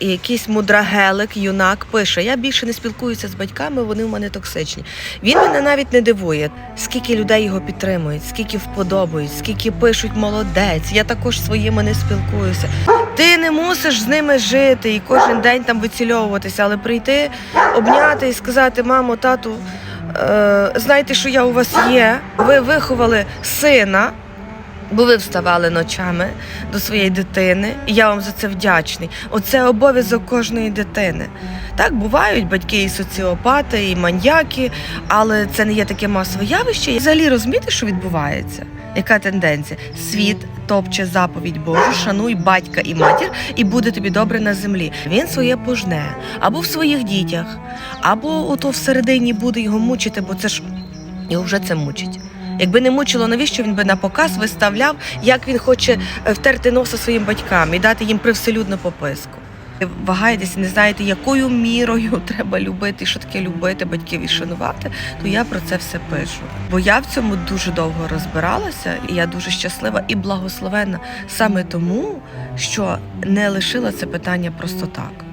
І якийсь мудрагелик, юнак пише: я більше не спілкуюся з батьками, вони в мене токсичні. Він мене навіть не дивує, скільки людей його підтримують, скільки вподобають, скільки пишуть молодець. Я також своїми не спілкуюся. Ти не мусиш з ними жити і кожен день там вицільовуватися, але прийти, обняти і сказати: мамо, тату, е, знаєте, що я у вас є. Ви виховали сина. Бо ви вставали ночами до своєї дитини, і я вам за це вдячний. Оце обов'язок кожної дитини. Так, бувають батьки і соціопати, і маньяки, але це не є таке масове явище. І взагалі розумієте, що відбувається? Яка тенденція? Світ топче заповідь Божу, шануй батька і матір, і буде тобі добре на землі. Він своє пожне або в своїх дітях, або ото всередині буде його мучити, бо це ж його вже це мучить. Якби не мучило, навіщо він би на показ виставляв, як він хоче е, втерти носа своїм батькам і дати їм привселюдну пописку. Вагаєтесь, не знаєте, якою мірою треба любити, що таке любити батьків і шанувати, то я про це все пишу. Бо я в цьому дуже довго розбиралася, і я дуже щаслива і благословенна саме тому, що не лишила це питання просто так.